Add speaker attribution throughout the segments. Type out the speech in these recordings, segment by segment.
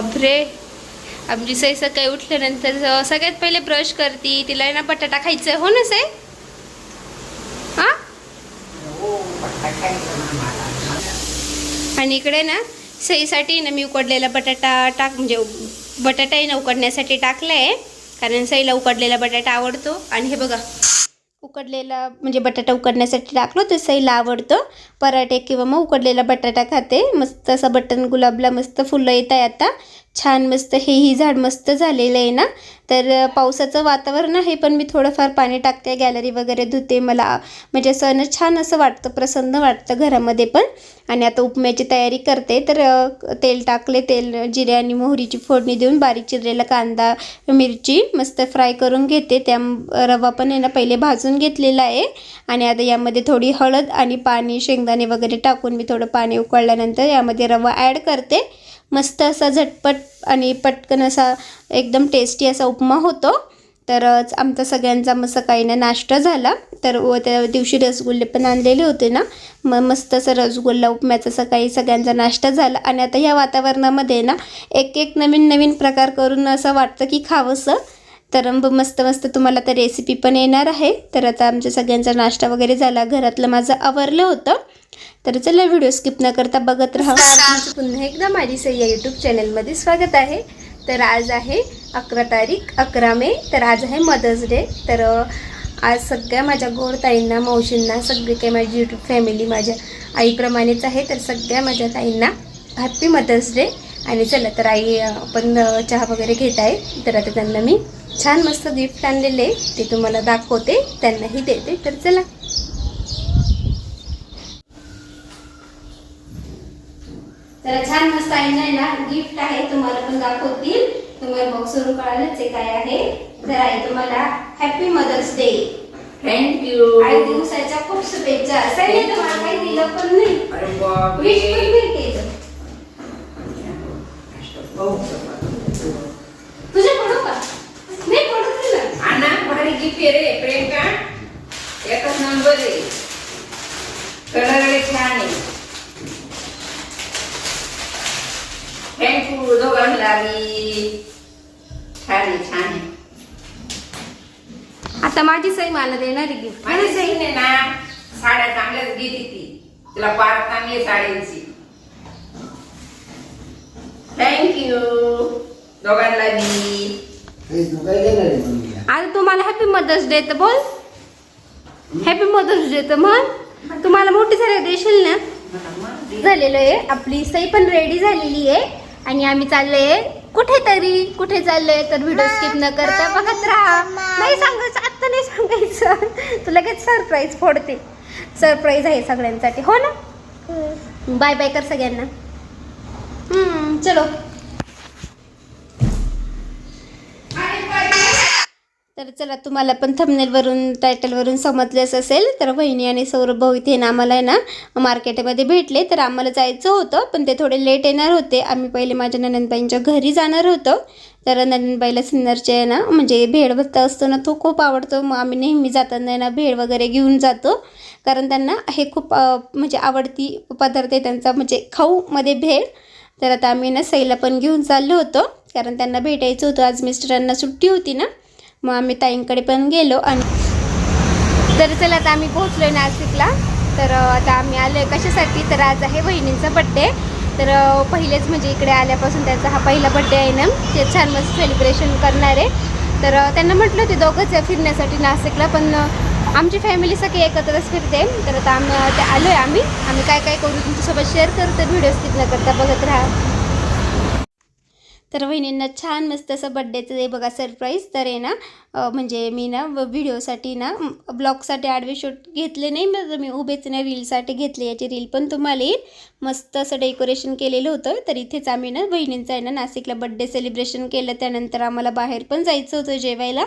Speaker 1: बापरे. आमची सई सकाळी उठल्यानंतर सगळ्यात पहिले ब्रश करती तिला ना बटाटा खायचा हो ना सई? हा? आणि इकडे ना सईसाठी ना मी उकडलेला बटाटा टाक म्हणजे बटाटाही ना उकडण्यासाठी टाकलाय कारण सईला उकडलेला बटाटा आवडतो. आणि हे बघा. उकडलेला म्हणजे बटाटा उकडण्यासाठी टाकलो तर सईला आवडतं पराठे किंवा मग उकडलेला बटाटा खाते. मस्त असं बटन गुलाबला मस्त फुलं येत आहे आता. छान मस्त हेही झाड मस्त झालेलं आहे ना? तर पावसाचं वातावरण आहे पण मी थोडंफार पाणी टाकते गॅलरी वगैरे धुते. मला म्हणजे असं छान असं वाटतं प्रसन्न वाटतं घरामध्ये पण. आणि आता उपम्याची तयारी करते तर तेल टाकले तेल जिरे आणि मोहरीची फोडणी देऊन बारीक चिरलेला कांदा मिरची मस्त फ्राय करून घेते. त्या रवा पण आहे ना पहिले भाजून घेतलेला आहे. आणि आता यामध्ये थोडी हळद आणि पाणी शेंगदाणे वगैरे टाकून मी थोडं पाणी उकळल्यानंतर यामध्ये रवा ॲड करते. मस्त असा झटपट आणि पटकन असा एकदम टेस्टी असा उपमा होतो. तर आमचा सगळ्यांचा मग सकाळी ना नाश्ता झाला. तर व त्या दिवशी रसगुल्ले पण आणलेले होते ना. मग मस्त असं रसगुल्ला उपम्याचा सकाळी सगळ्यांचा नाश्ता झाला. आणि आता ह्या वातावरणामध्ये ना एक एक नवीन नवीन प्रकार करून असं वाटतं की खावंसं. तर मग मस्त मस्त तुम्हाला तर रेसिपी पण येणार आहे. तर आता आमच्या सगळ्यांचा नाश्ता वगैरे झाला. घरातलं माझं आवरलं होतं. तर चला व्हिडिओ स्किप न करता बघत राहा. पुन्हा एकदा माझी सय्या यूट्यूब चॅनलमध्ये स्वागत आहे. तर आज आहे अकरा तारीख अकरा मे. तर आज आहे मदर्स डे तर आज सगळ्या माझ्या गोड ताईंना मावशींना सगळी काही माझी यूट्यूब फॅमिली माझ्या आईप्रमाणेच आहे. तर सगळ्या माझ्या ताईंना हॅप्पी मदर्स डे आणि चला तर आई आपण चहा वगैरे घेत आहे. तर आता त्यांना मी छान मस्त गिफ्ट आणलेले ते तुम्हाला दाखवते. त्यांनाही देते. तर चला. तर छान मस्त आहे ना ना गिफ्ट आहे. तुम्हाला पण दाखवतील. तुम्हाला बॉक्स वरून कळालंच आहे काय आहे. तर आहे तुम्हाला happy mother's day
Speaker 2: thank you
Speaker 1: आई दिवसाच्या खूप शुभेच्छा. असं नाही तुम्हाला काही दिलं पण नाही.
Speaker 2: अरे
Speaker 1: विश पण नाही केलं. तुझ्या पडू का? नाही पडू तुला
Speaker 2: आणा भारी गिफ्ट आहे रे? प्रियंका एकच नंबर आहे. कलर छान आहे. थँक्यू दोघांना बी छान आहे छान आहे
Speaker 1: आता माझी सई मला देणार आहे गिफ्ट
Speaker 2: माझी सहीने ना साड्या चांगल्याच घेते ती तिला पार चांगली आहे साड्यांची थँक्यू दोघांना बी
Speaker 3: हे
Speaker 1: आता तुम्हाला हॅपी मदर्स डे तर बोल हॅपी मदर्स डे तर म्हण तुम्हाला मोठी झाली देशील ना झालेलं आहे आपली सई पण रेडी झालेली आहे आणि आम्ही चाललोय कुठेतरी कुठे चाललोय तर व्हिडिओ स्किप न करता बघत राहा. नाही सांगायचं आत्ता नाही सांगायचं. तुला लगेच सरप्राईज फोडते. सरप्राईज आहे सगळ्यांसाठी. हो ना? बाय बाय कर सगळ्यांना. हम्म, चलो. तर चला तुम्हाला पण थंबनेलवरून टायटलवरून समजलंच असेल. तर वहिनी आणि सौरभ भाऊ इथे ना आम्हाला आहे ना मार्केटमध्ये भेटले. तर आम्हाला जायचं होतं पण ते थोडे लेट येणार होते. आम्ही पहिले माझ्या ननंदबाईंच्या घरी जाणार होतो. तर ननंदबाईला सिन्नरचे आहे ना म्हणजे भेळ भत्ता असतो ना तो खूप आवडतो. मग आम्ही नेहमी जाताना आहे ना भेळ वगैरे घेऊन जातो. कारण त्यांना हे खूप म्हणजे आवडती पदार्थ आहे त्यांचा म्हणजे खाऊमध्ये भेळ. तर आता आम्ही ना सईला पण घेऊन चाललो होतो. कारण त्यांना भेटायचं होतं. आज मिस्टरांना सुट्टी होती ना. मग आम्ही ताईंकडे पण गेलो आणि तर चला आता आम्ही पोहोचलो आहे नाशिकला. तर आता आम्ही आलो आहे कशासाठी? तर आज आहे बहिणींचा बड्डे तर पहिलेच म्हणजे इकडे आल्यापासून त्यांचा हा पहिला बड्डे आहे ना? ते छान मस्त सेलिब्रेशन करणार आहे. तर त्यांना म्हटलं होते दोघंच आहे फिरण्यासाठी नाशिकला पण आमची फॅमिली सगळी एकत्रच फिरते. तर आता आम्ही ते आलो आहे आम्ही. आम्ही काय काय करू तुमच्यासोबत शेअर करू तर व्हिडिओ स्किप न करता बघत राहा. तर वहिनींना छान मस्त असं बड्डेचं आहे बघा सरप्राईज तर आहे ना म्हणजे मी ना व- व्हिडिओसाठी ना ब्लॉगसाठी आडवे शूट घेतले नाही मग मी उभेच ना रीलसाठी घेतले. याची रील पण तुम्हाला येईल मस्त असं डेकोरेशन केलेलं होतं. तर इथेच आम्ही ना बहिणींचं आहे ना नाशिकला बड्डे सेलिब्रेशन केलं. त्यानंतर आम्हाला बाहेर पण जायचं होतं जेवायला.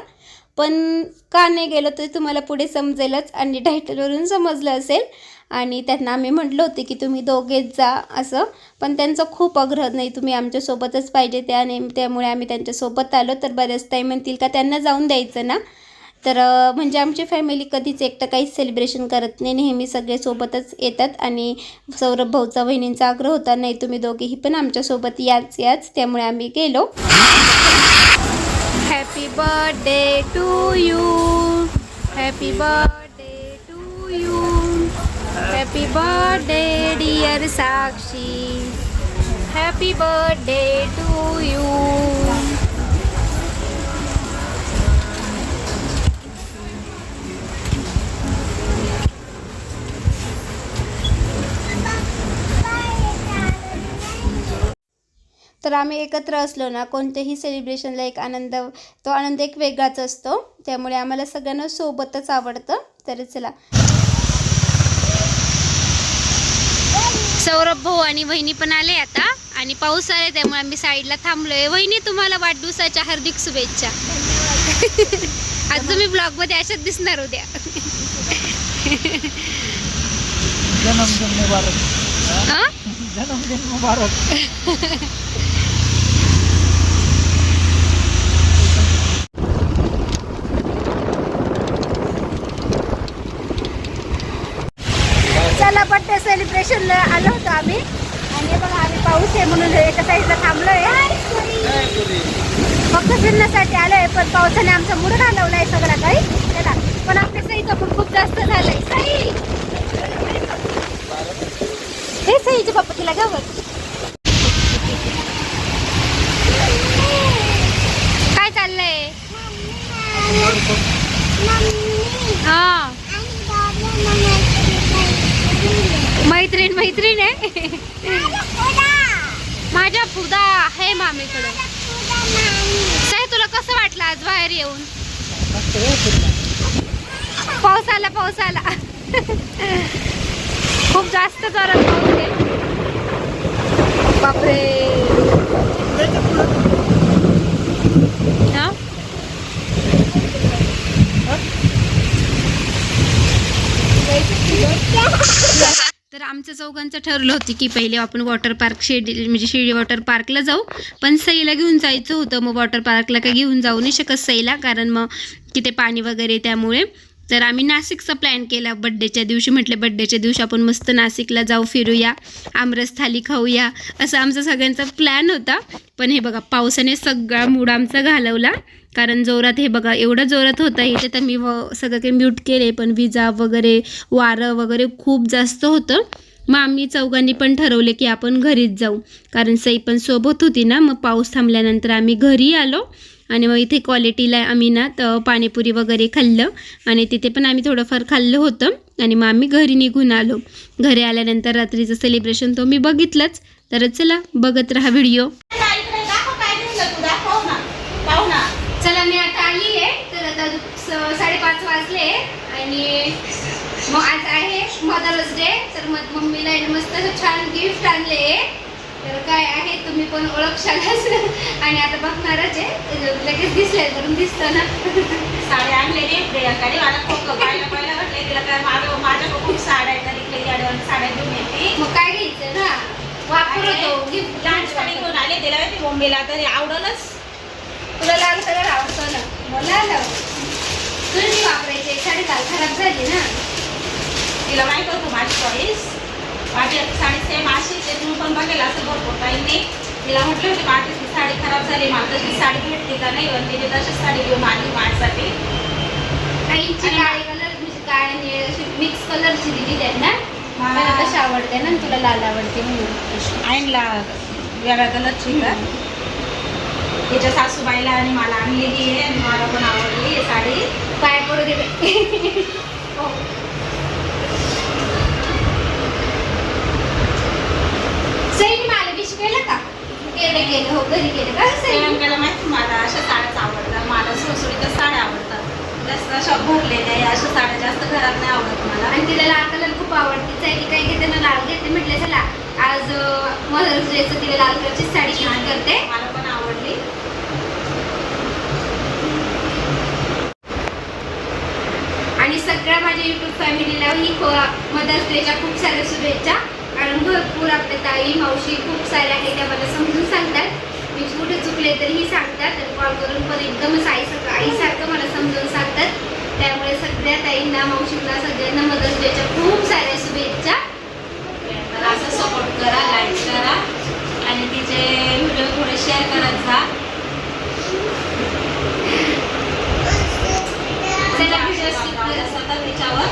Speaker 1: पण का नाही गेलं तर तुम्हाला पुढे समजेलच आणि टायटलवरून समजलं असेल. आणि त्यांना आम्ही म्हटलं होते की तुम्ही दोघेच जा असं. पण त्यांचं खूप आग्रह नाही तुम्ही आमच्यासोबतच पाहिजे त्याने त्यामुळे आम्ही त्यांच्यासोबत आलो. तर बऱ्याच ताई म्हणतील का त्यांना जाऊन द्यायचं ना? तर म्हणजे आमची फॅमिली कधीच एकटं काहीच सेलिब्रेशन करत नाही. नेहमी सगळे सोबतच येतात आणि सौरभ भाऊचा बहिणींचा आग्रह होता नाही तुम्ही दोघेही पण आमच्यासोबत याच याच. त्यामुळे आम्ही गेलो. Happy birthday to you happy birthday to you happy birthday dear Sakshi happy birthday to you तर आम्ही एकत्र असलो ना कोणत्याही सेलिब्रेशनला एक आनंद तो आनंद एक वेगळाच असतो. त्यामुळे आम्हाला सगळ्यांना सोबतच आवडतं. तर चला सौरभ भाऊ आणि वहिनी पण आले आता. आणि पाऊस आले त्यामुळे आम्ही साईडला थांबलोय. वहिनी तुम्हाला वाढदिवसाच्या हार्दिक शुभेच्छा. आज तुम्ही ब्लॉगमध्ये अशाच दिसणार उद्या.
Speaker 3: जन्मदिन मुबारक
Speaker 1: हा?
Speaker 3: जन्मदिन मुबारक
Speaker 1: चला सेलिब्रेशनला आलो होतो आम्ही. आणि बघा आम्ही पाऊस आहे म्हणून एका साईडला थांबलोय. फक्त फिरण्यासाठी आलोय पण पावसाने आमचा मूड घालवलाय सगळा काही. चला पण आपल्या सईचं पण खूप जास्त झालंय. सई! हे सईचे पप्पा तिला गवत काय चाललंय? हा. मैत्रीण मैत्रीण आहे. माझ्या फुदा आहे मामीकडे. साई तुला कसं वाटलं आज बाहेर येऊन? पाऊस आला पाऊस आला खूप जास्त जोरात पाऊस आहे बापरे हा? तर आमचं चौघांचं ठरलं होतं की पहिले आपण वॉटर पार्क शिर्डी म्हणजे शिर्डी वॉटर पार्कला जाऊ. पण सईला घेऊन जायचं होतं. मग वॉटर पार्कला काही घेऊन जाऊ नाही शकत सईला. कारण मग तिथे पाणी वगैरे त्यामुळे. तर आम्ही नाशिकचा प्लॅन केला. बड्डेच्या दिवशी म्हटलं बड्डेच्या दिवशी आपण मस्त नाशिकला जाऊ फिरूया. आमरस थाली खाऊया. असं आमचा सगळ्यांचा प्लॅन होता. पण हे बघा पावसाने सगळा मूड आमचा घालवला. कारण जोरात हे बघा एवढं जोरात होतं. इथे तर मी व सगळं काही म्यूट केले. पण विजा वगैरे वारं वगैरे खूप जास्त होतं. मग आम्ही चौघांनी पण ठरवले की आपण घरीच जाऊ. कारण सई पण सोबत होती ना मग पाऊस थांबल्यानंतर आम्ही घरी आलो. आणि मग इथे क्वालिटीला आम्ही ना तर पाणीपुरी वगैरे खाल्लं. आणि तिथे पण आम्ही थोडंफार खाल्लं होतं. आणि मग आम्ही घरी निघून आलो. घरी आल्यानंतर रात्रीचं सेलिब्रेशन तो मी बघितलंच. तर चला बघत राहा व्हिडिओ चला मी आता आली आहे तर आता साडेपाच वाजले. आणि मग आज मदर्स डे तर मग मम्मीला मस्त छान गिफ्ट आणले. तर काय आहे तुम्ही पण ओळखशालच आणि आता बघणारच आहे. तर लगेच दिसले करून दिसतं ना.
Speaker 2: साड्या आणलेली प्रियंकाने मला खूप पाहिलं पहिलं म्हटलं तिला. काय माझं माझ्याकडे खूप साड्या आहेत तरी इकडे गाडीवर साड्या घेऊन येते.
Speaker 1: मग काय घ्यायचं ना? वापर होतो गिफ्ट
Speaker 2: लहान साडी घेऊन आले तिला माहिती मुंबईला तरी आवडलच.
Speaker 1: तुला लाल कलर आवडतो ना? मला लाव तुला नाही वापरायची साडी काल खराब झाली ना?
Speaker 2: तिला माहीत होतं माझी चॉईस माझी आता साडी सेम अशीच आहे. तुम्ही पण बघेल असं भरपूर काही नाही तिला म्हटलं होते माझी ती साडी खराब झाली मला तशी साडी भेटते का नाही? पण तिने तशीच साडी घेऊन आली माझ्यासाठी.
Speaker 1: काहींची काळे कलर म्हणजे काळे निळे अशी मिक्स कलरची दिली त्यांना. मला तशी आवडते ना तुला लाल आवडते म्हणून.
Speaker 2: आईनला वेगळ्या कलरची का? तिच्या सासूबाईला आणि मला आणलेली आहे मला पण आवडली साडी.
Speaker 1: पाय पडू दे बाई. हो. सईने मला विश केलं का केलं केलं हो घरी केलं का सई
Speaker 2: प्रियंकाला माहिती मला अशा साड्याच आवडतात. मला सुळसुळीतच साड्या आवडतात. जास्त अशा भरलेल्या आहे, अशा साड्या जास्त घरात नाही आवडत मला.
Speaker 1: आणि तिला लाल कलर खूप आवडते. साईने काय घेते ना लाल घेते म्हटलं चला आज मदर्स डेचं तिला लाल कलरची साडी छान करते.
Speaker 2: मला पण आवडली.
Speaker 1: आणि सगळ्या माझ्या युट्यूब फॅमिलीला ही मदर्स डेच्या खूप साऱ्या शुभेच्छा. कारण भरपूर आपल्या ताई मावशी खूप साऱ्या आहेत त्या मला समजून सांगतात. मी कुठे चुकले तरीही सांगतात कॉल करून पण एकदमच आई आईसारखं मला समजून सांगतात. त्यामुळे सगळ्या ताईंना मावशींना सगळ्यांना मदत द्यायच्या खूप साऱ्या शुभेच्छा
Speaker 2: तर असं सपोर्ट करा लाईक करा आणि तिचे व्हिडिओ थोडे शेअर करत जा
Speaker 1: चला,
Speaker 2: आमच्या
Speaker 1: skip
Speaker 2: सतत त्याच्यावर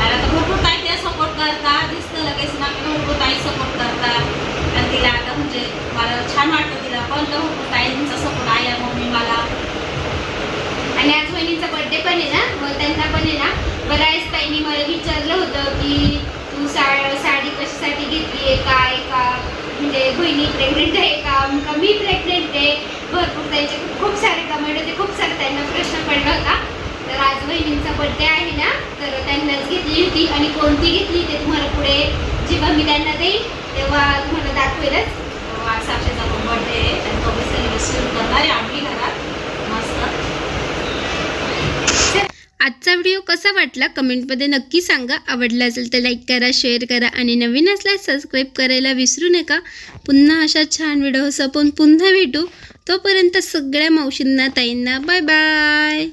Speaker 2: आणि आता भरपूर ताई ते सपोर्ट करतात दिसतं लगेच ना की भरपूर ताई सपोर्ट करतात आणि तिला आता म्हणजे मला छान वाटतं तिला. पण ताईंचा सपोर्ट आहे मम्मी मला.
Speaker 1: आणि आज बहिणीचा बर्थडे पण आहे ना? मग त्यांना पण आहे ना? बऱ्याच ताईंनी. मला विचारलं होतं की तू सा साडी कशासाठी घेतली आहे? काय का? म्हणजे बहिणी प्रेग्नेंट आहे का? का मी प्रेग्नेंट आहे? भरपूर त्यांचे खूप सारे कमेंट होते. खूप सारे त्यांना प्रश्न पडला होता. तर आज बहिणींचा बर्थडे आहे ना? तर त्यांनाच घेतली होती. आणि कोणती घेतली ते तुम्हाला पुढे जेव्हा मी त्यांना देईन तेव्हा तुम्हाला दाखवेलच
Speaker 2: आज साक्षीचा पण बर्थडे आहे आणि आम्ही घरात
Speaker 1: आजचा व्हिडिओ कसा वाटला कमेंटमध्ये नक्की सांगा. आवडला असेल तर लाईक करा शेअर करा आणि नवीन असल्यास सबस्क्राईब करायला विसरू नका. पुन्हा अशा छान व्हिडिओ आपण पुन्हा भेटू. तोपर्यंत सगळ्या मावशींना ताईंना बाय बाय.